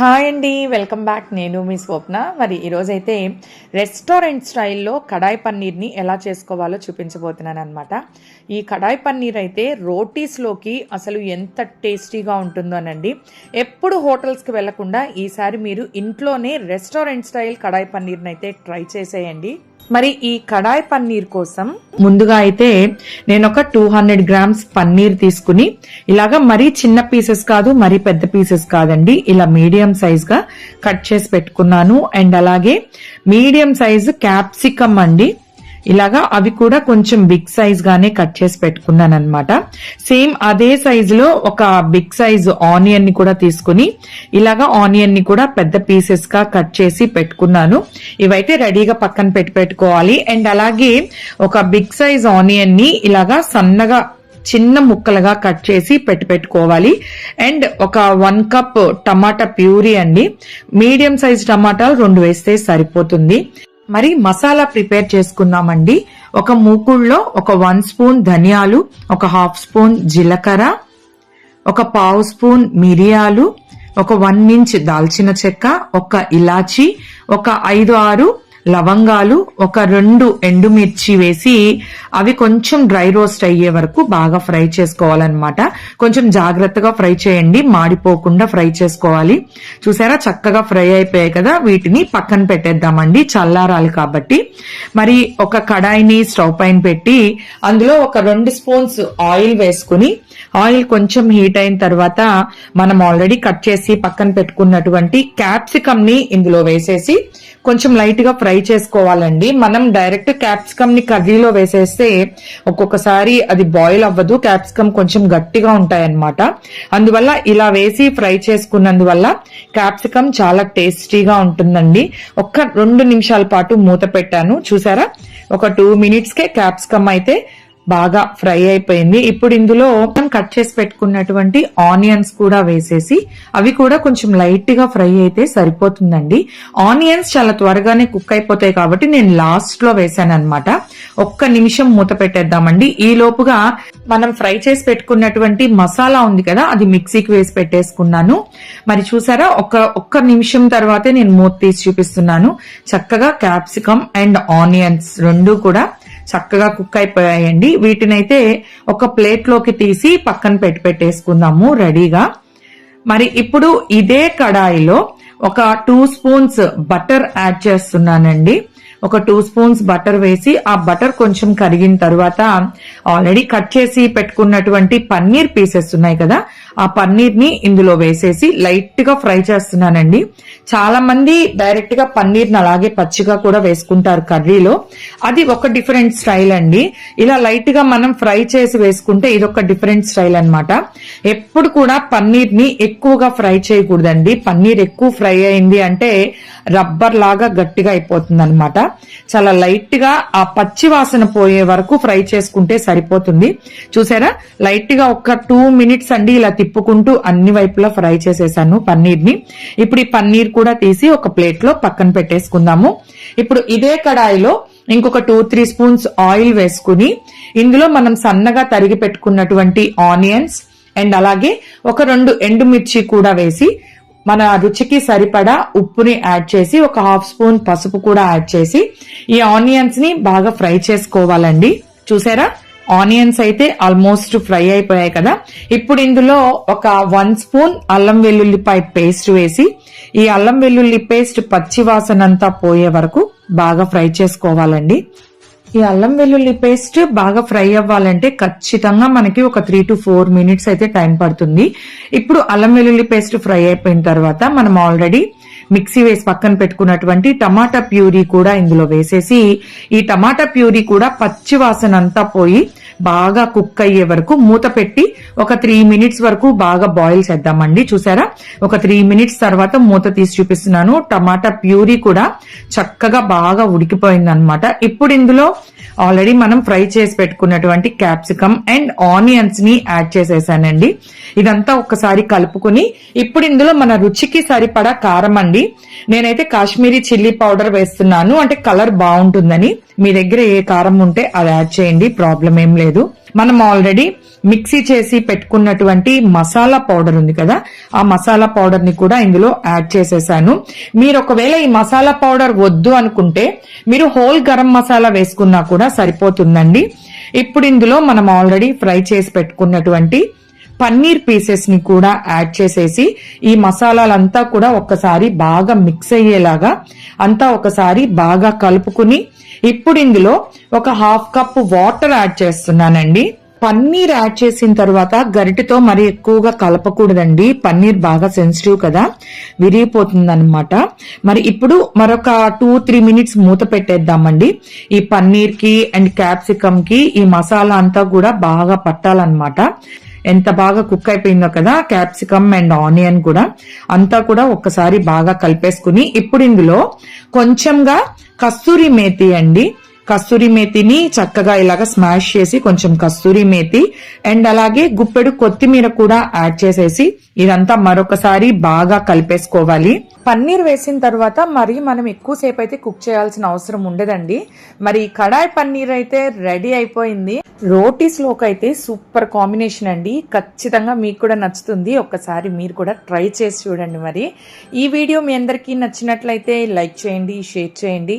Hi అండి welcome back. నేను మీ స్వప్న. మరి ఈరోజైతే రెస్టారెంట్ స్టైల్లో కడాయి పన్నీర్ని ఎలా చేసుకోవాలో చూపించబోతున్నాను అనమాట ఈ కడాయి పన్నీర్ అయితే రోటీస్లోకి అసలు ఎంత టేస్టీగా ఉంటుందోనండి ఎప్పుడు హోటల్స్కి వెళ్ళకుండా ఈసారి మీరు ఇంట్లోనే రెస్టారెంట్ స్టైల్ కడాయి పన్నీర్ని అయితే ట్రై చేసేయండి. మరి ఈ కడాయి పన్నీర్ కోసం ముందుగా అయితే నేను ఒక టూ హండ్రెడ్ గ్రామ్స్ పన్నీర్ తీసుకుని ఇలాగా మరీ చిన్న పీసెస్ కాదు మరీ పెద్ద పీసెస్ కాదండి. ఇలా మీడియం సైజ్గా కట్ చేసి పెట్టుకున్నాను. అండ్ అలాగే మీడియం సైజ్ క్యాప్సికమ్ అండి. ఇలాగా అవి కూడా కొంచెం బిగ్ సైజ్ గానే కట్ చేసి పెట్టుకున్నాను అనమాట సేమ్ అదే సైజ్లో ఒక బిగ్ సైజ్ ఆనియన్ని కూడా తీసుకుని ఇలాగా ఆనియన్ని కూడా పెద్ద పీసెస్గా కట్ చేసి పెట్టుకున్నాను. ఇవైతే రెడీగా పక్కన పెట్టి పెట్టుకోవాలి. అండ్ అలాగే ఒక బిగ్ సైజ్ ఆనియన్ని ఇలాగా సన్నగా చిన్న ముక్కలుగా కట్ చేసి పెట్టి పెట్టుకోవాలి. అండ్ ఒక వన్ కప్ టమాటా ప్యూరీ అండి. మీడియం సైజ్ టమాటాలు రెండు వేస్తే సరిపోతుంది. మరి మసాలా ప్రిపేర్ చేసుకుందామండి. ఒక మూకుళ్ళలో ఒక వన్ స్పూన్ ధనియాలు ఒక హాఫ్ స్పూన్ జీలకర్ర ఒక పావు స్పూన్ మిరియాలు ఒక వన్ ఇంచ్ దాల్చిన చెక్క ఒక ఇలాచి ఒక ఐదు ఆరు లవంగాలు ఒక రెండు ఎండుమిర్చి వేసి అవి కొంచెం డ్రై రోస్ట్ అయ్యే వరకు బాగా ఫ్రై చేసుకోవాలన్నమాట. కొంచెం జాగ్రత్తగా ఫ్రై చేయండి మాడిపోకుండా ఫ్రై చేసుకోవాలి. చూసారా? చక్కగా ఫ్రై అయిపోయాయి కదా? వీటిని పక్కన పెట్టేద్దామండి. చల్లారాలి కాబట్టి. మరి ఒక కడాయిని స్టవ్ పైన పెట్టి అందులో ఒక రెండు స్పూన్స్ ఆయిల్ వేసుకుని ఆయిల్ కొంచెం హీట్ అయిన తర్వాత మనం ఆల్రెడీ కట్ చేసి పక్కన పెట్టుకున్నటువంటి క్యాప్సికమ్ని ఇందులో వేసేసి కొంచెం లైట్గా ఫ్రై ఫ్రై చేసుకోవాలండి. మనం డైరెక్ట్ క్యాప్సికమ్ని కర్రీలో వేసేస్తే ఒక్కొక్కసారి అది బాయిల్ అవ్వదు. క్యాప్సికమ్ కొంచెం గట్టిగా ఉంటాయన్నమాట. అందువల్ల ఇలా వేసి ఫ్రై చేసుకున్నందువల్ల క్యాప్సికమ్ చాలా టేస్టీగా ఉంటుందండి. ఒక్క రెండు నిమిషాల పాటు మూత పెట్టాను. చూసారా? ఒక టూ మినిట్స్కే క్యాప్సికమ్ అయితే బాగా ఫ్రై అయిపోయింది. ఇప్పుడు ఇందులో మనం కట్ చేసి పెట్టుకున్నటువంటి ఆనియన్స్ కూడా వేసేసి అవి కూడా కొంచెం లైట్గా ఫ్రై అయితే సరిపోతుందండి. ఆనియన్స్ చాలా త్వరగానే కుక్ అయిపోతాయి కాబట్టి నేను లాస్ట్లో వేసాను అనమాట ఒక్క నిమిషం మూత పెట్టేద్దామండి. ఈ లోపుగా మనం ఫ్రై చేసి పెట్టుకున్నటువంటి మసాలా ఉంది కదా అది మిక్సీకి వేసి పెట్టేసుకున్నాను. మరి చూసారా ఒక ఒక్క నిమిషం తర్వాతే నేను మూత తీసి చూపిస్తున్నాను. చక్కగా క్యాప్సికమ్ అండ్ ఆనియన్స్ రెండు కూడా చక్కగా కుక్ అయిపోయాయండి. వీటినైతే ఒక ప్లేట్లోకి తీసి పక్కన పెట్టి పెట్టేసుకుందాము రెడీగా. మరి ఇప్పుడు ఇదే కడాయిలో ఒక టూ స్పూన్స్ బటర్ యాడ్ చేస్తున్నానండి. ఒక టూ స్పూన్స్ బటర్ వేసి ఆ బటర్ కొంచెం కరిగిన తర్వాత ఆల్రెడీ కట్ చేసి పెట్టుకున్నటువంటి పన్నీర్ పీసెస్ ఉన్నాయి కదా ఆ పన్నీర్ని ఇందులో వేసేసి లైట్గా ఫ్రై చేస్తున్నానండి. చాలా మంది డైరెక్ట్గా అలాగే పచ్చిగా కూడా వేసుకుంటారు కర్రీలో. అది ఒక డిఫరెంట్ స్టైల్ అండి. ఇలా లైట్గా మనం ఫ్రై చేసి వేసుకుంటే ఇది ఒక డిఫరెంట్ స్టైల్ అనమాట ఎప్పుడు కూడా పన్నీర్ని ఎక్కువగా ఫ్రై చేయకూడదండి. పన్నీర్ ఎక్కువ ఫ్రై అయింది అంటే రబ్బర్ లాగా గట్టిగా అయిపోతుంది అనమాట చాలా లైట్గా ఆ పచ్చి వాసన పోయే వరకు ఫ్రై చేసుకుంటే సరిపోతుంది. చూసారా? లైట్గా ఒక టూ మినిట్స్ అండి ఇలా తిప్పుకుంటూ అన్ని వైపులా ఫ్రై చేసేసాను పన్నీర్ని ఇప్పుడు ఈ పన్నీర్ కూడా తీసి ఒక ప్లేట్లో పక్కన పెట్టేసుకుందాము. ఇప్పుడు ఇదే కడాయిలో ఇంకొక టూ త్రీ స్పూన్స్ ఆయిల్ వేసుకుని ఇందులో మనం సన్నగా తరిగి పెట్టుకున్నటువంటి ఆనియన్స్ అండ్ అలాగే ఒక రెండు ఎండుమిర్చి కూడా వేసి మన రుచికి సరిపడా ఉప్పుని యాడ్ చేసి ఒక హాఫ్ స్పూన్ పసుపు కూడా యాడ్ చేసి ఈ ఆనియన్స్ని బాగా ఫ్రై చేసుకోవాలండి. చూసారా? ఆనియన్స్ అయితే ఆల్మోస్ట్ ఫ్రై అయిపోయాయి కదా. ఇప్పుడు ఇందులో ఒక వన్ స్పూన్ అల్లం వెల్లుల్లిపాయ పేస్ట్ వేసి ఈ అల్లం వెల్లుల్లి పేస్ట్ పచ్చి వాసన అంతా పోయే వరకు బాగా ఫ్రై చేసుకోవాలండి. ఈ అల్లం వెల్లుల్లి పేస్ట్ బాగా ఫ్రై అవ్వాలంటే ఖచ్చితంగా మనకి ఒక త్రీ టు ఫోర్ మినిట్స్ అయితే టైం పడుతుంది. ఇప్పుడు అల్లం వెల్లుల్లి పేస్ట్ ఫ్రై అయిపోయిన తర్వాత మనం ఆల్రెడీ మిక్సీ వేసి పక్కన పెట్టుకున్నటువంటి టమాటా ప్యూరీ కూడా ఇందులో వేసేసి ఈ టమాటా ప్యూరీ కూడా పచ్చి వాసన అంతా పోయి బాగా కుక్ అయ్యే వరకు మూత పెట్టి ఒక త్రీ మినిట్స్ వరకు బాగా బాయిల్ చేద్దామండి. చూసారా? ఒక త్రీ మినిట్స్ తర్వాత మూత తీసి చూపిస్తున్నాను. టమాటా ప్యూరీ కూడా చక్కగా బాగా ఉడికిపోయింది అనమాట ఇప్పుడు ఇందులో ఆల్రెడీ మనం ఫ్రై చేసి పెట్టుకున్నటువంటి క్యాప్సికమ్ అండ్ ఆనియన్స్ని యాడ్ చేసేసానండి. ఇదంతా ఒకసారి కలుపుకుని ఇప్పుడు ఇందులో మన రుచికి సరిపడా కారం అండి. నేనైతే కాశ్మీరీ చిల్లీ పౌడర్ వేస్తున్నాను అంటే కలర్ బాగుంటుందని. మీ దగ్గర ఏ కారం ఉంటే అది యాడ్ చేయండి ప్రాబ్లం ఏం లేదు. మనం ఆల్రెడీ మిక్సీ చేసి పెట్టుకున్నటువంటి మసాలా పౌడర్ ఉంది కదా ఆ మసాలా పౌడర్ని కూడా ఇందులో యాడ్ చేసేసాను. మీరు ఒకవేళ ఈ మసాలా పౌడర్ వద్దు అనుకుంటే మీరు హోల్ గరం మసాలా వేసుకున్నా కూడా సరిపోతుందండి. ఇప్పుడు ఇందులో మనం ఆల్రెడీ ఫ్రై చేసి పెట్టుకున్నటువంటి పన్నీర్ పీసెస్ని కూడా యాడ్ చేసేసి ఈ మసాలాలంతా కూడా ఒక్కసారి బాగా మిక్స్ అయ్యేలాగా అంతా ఒకసారి బాగా కలుపుకుని ఇప్పుడు ఇందులో ఒక హాఫ్ కప్ వాటర్ యాడ్ చేస్తున్నానండి. పన్నీర్ యాడ్ చేసిన తర్వాత గరిటెతో మరి ఎక్కువగా కలపకూడదండి. పన్నీర్ బాగా సెన్సిటివ్ కదా. విరిగిపోతుంది అనమాట మరి ఇప్పుడు మరొక టూ త్రీ మినిట్స్ మూత పెట్టేద్దామండి. ఈ పన్నీర్కి అండ్ క్యాప్సికమ్కి ఈ మసాలా అంతా కూడా బాగా పట్టాలన్నమాట. ఎంత బాగా కుక్ అయిపోయిందో కదా క్యాప్సికమ్ అండ్ ఆనియన్ కూడా. అంతా కూడా ఒక్కసారి బాగా కలిపేసుకుని ఇప్పుడు ఇందులో కొంచెంగా కస్తూరి మేతి అండి. కస్తూరి మేతిని చక్కగా ఇలాగ స్మాష్ చేసి కొంచెం కస్తూరి మేతి అండ్ అలాగే గుప్పెడు కొత్తిమీర కూడా యాడ్ చేసేసి ఇదంతా మరొకసారి బాగా కలిపేసుకోవాలి. పన్నీర్ వేసిన తర్వాత మరి మనం ఎక్కువసేపు అయితే కుక్ చేయాల్సిన అవసరం ఉండదండి. మరి కడాయి పన్నీర్ అయితే రెడీ అయిపోయింది. రోటీస్లోకి అయితే సూపర్ కాంబినేషన్ అండి. ఖచ్చితంగా మీకు కూడా నచ్చుతుంది. ఒక్కసారి మీరు కూడా ట్రై చేసి చూడండి మరి. ఈ వీడియో మీ అందరికీ నచ్చినట్లయితే లైక్ చేయండి షేర్ చేయండి.